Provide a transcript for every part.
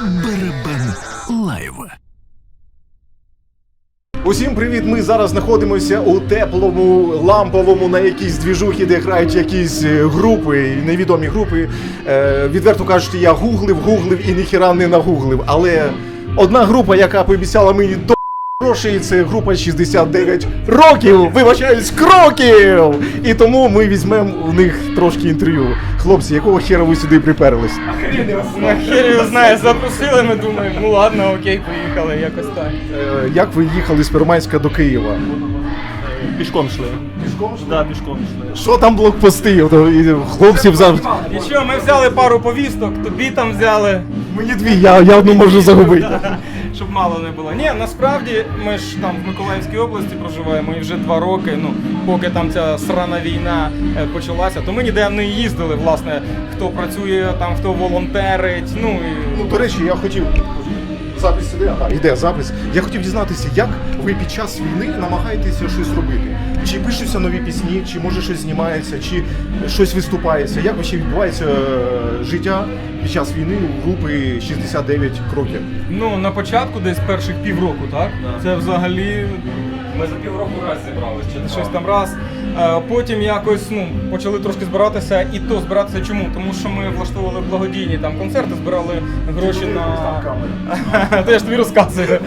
Барабан Лайв. Усім привіт! Ми зараз знаходимося у теплому ламповому на якійсь двіжухі, де грають якісь е, групи, невідомі групи. Е, відверто кажучи, я гуглив, гуглив і ніхіра не нагуглив. Але одна група, яка пообіцяла мені до грошей, це група 69 років. Вибачаюсь, кроків! І тому ми візьмемо у них трошки інтерв'ю. Хлопці, якого хера ви сюди приперлись? Хер його знає, запросили, ми думаємо, ну ладно, окей, поїхали, якось так. Е, як ви їхали з Первомайська до Києва? Пішком йшли. Пішком? Да, пішком йшли. Що там блокпости? Ото, і Хлопців завжди. І що, ми взяли пару повісток, тобі там взяли, Мені дві, я, я одну можу загубити. щоб мало не було. Ні, насправді ми ж там в Миколаївській області проживаємо і вже два роки, ну, поки там ця срана війна е, почалася, то ми ніде не їздили, власне, хто працює там, хто волонтерить, ну і. Ну, до речі, я хотів. Запис іде, ага, іде запис. Я хотів дізнатися, як ви під час війни намагаєтеся щось робити. Чи пишуться нові пісні, чи може щось знімається, чи щось виступається. Як вообще відбувається е, життя під час війни у групи 69 кроків? Ну, на початку десь перших півроку, так? Це взагалі Ми за півроку раз зібрались. Чи щось там раз. Е, Потім якось ну, почали трошки збиратися, і то збиратися чому? Тому що ми влаштовували благодійні там концерти, збирали гроші на. То я ж тобі розказую.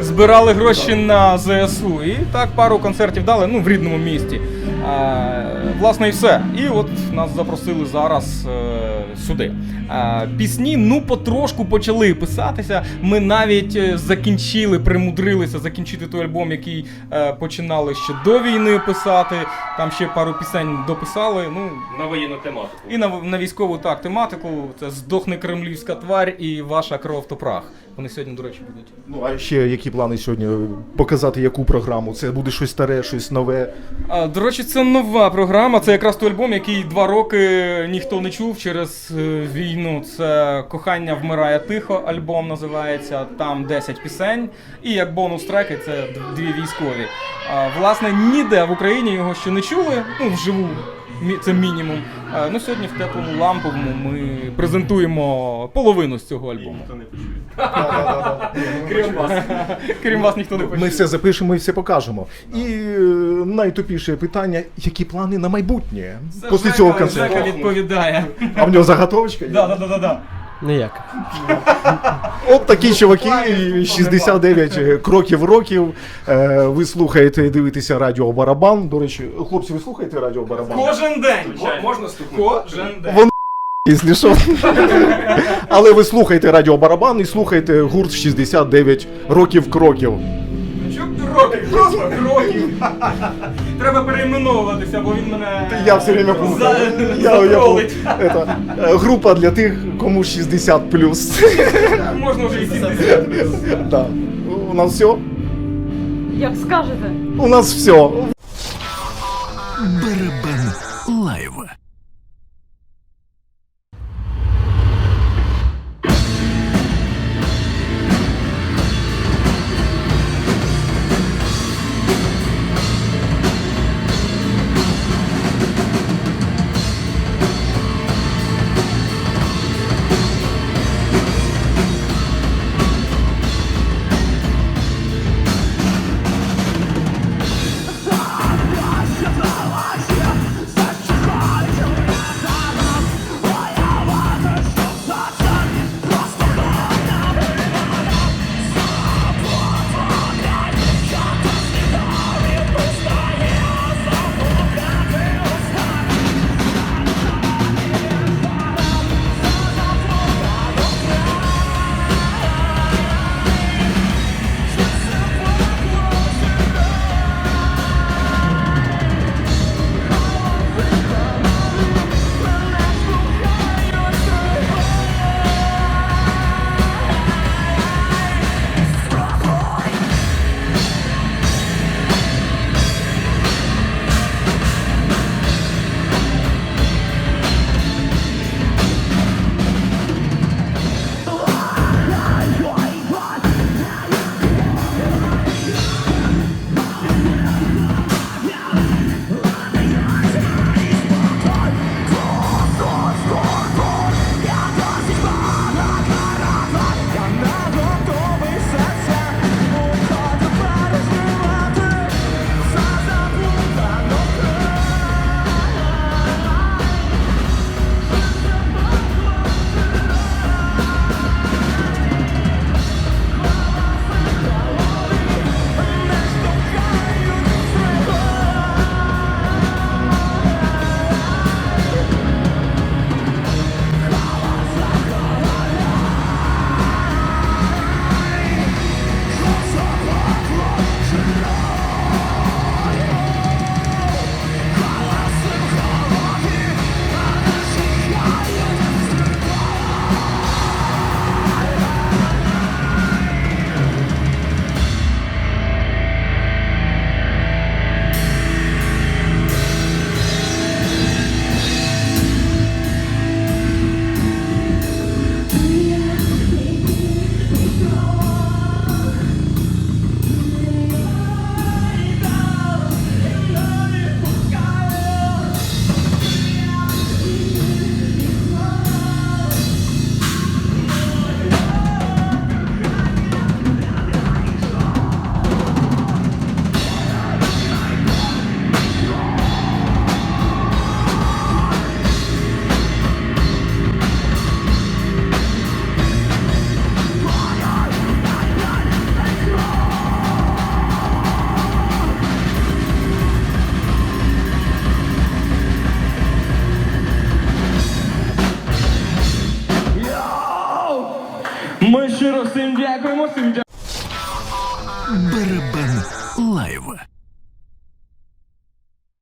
Збирали гроші на ЗСУ. І так пару концертів дали ну, в рідному місті. Е, Власне, і все. І от нас запросили зараз е, сюди. Е, Пісні ну потрошку почали писатися. Ми навіть е, закінчили, примудрилися закінчити той альбом, який е, починали ще до війни писати. Там ще пару пісень дописали. Ну на воєнну тематику. і на, на військову так тематику. Це здохне кремлівська тварь і ваша кров то прах. Вони сьогодні, до речі, будуть. Ну а ще які плани сьогодні показати яку програму? Це буде щось старе, щось нове. А, до речі, це нова програма. Це якраз той альбом, який два роки ніхто не чув через е, війну. Це Кохання вмирає тихо. Альбом називається. Там 10 пісень. І як бонус треки це дві військові. А, власне, ніде в Україні його ще не чули. Ну, вживу. Це мінімум. Ну, сьогодні в теплому ламповому ми презентуємо половину з цього альбому. Ніхто не почує. Крім вас. Крім вас ніхто не почує. Ми все запишемо і все покажемо. І е, найтупіше питання: які плани на майбутнє після цього концерту? Жека відповідає. А в нього заготовочка? є? Да, да, да, да, да. Ніяк. От такі чуваки, 69 кроків років. Е, Ви слухаєте, дивитеся радіо Барабан. До речі, хлопці, ви слухаєте радіо Барабан? Кожен день. Можна стукнути? Кожен день. Вон Якщо що. Але ви слухаєте радіо Барабан і слухаєте гурт 69 років кроків. Кроків? Просто кроків. Треба перейменовуватися, бо він мене. Я все время помню. За- Я, я, затролить. это, е, група для тих, кому 60 плюс. Можна вже і 70. да. У нас все? Як скажете. У нас все. Барабан Лайв. Щиро всім дякуємо, всім Лайв.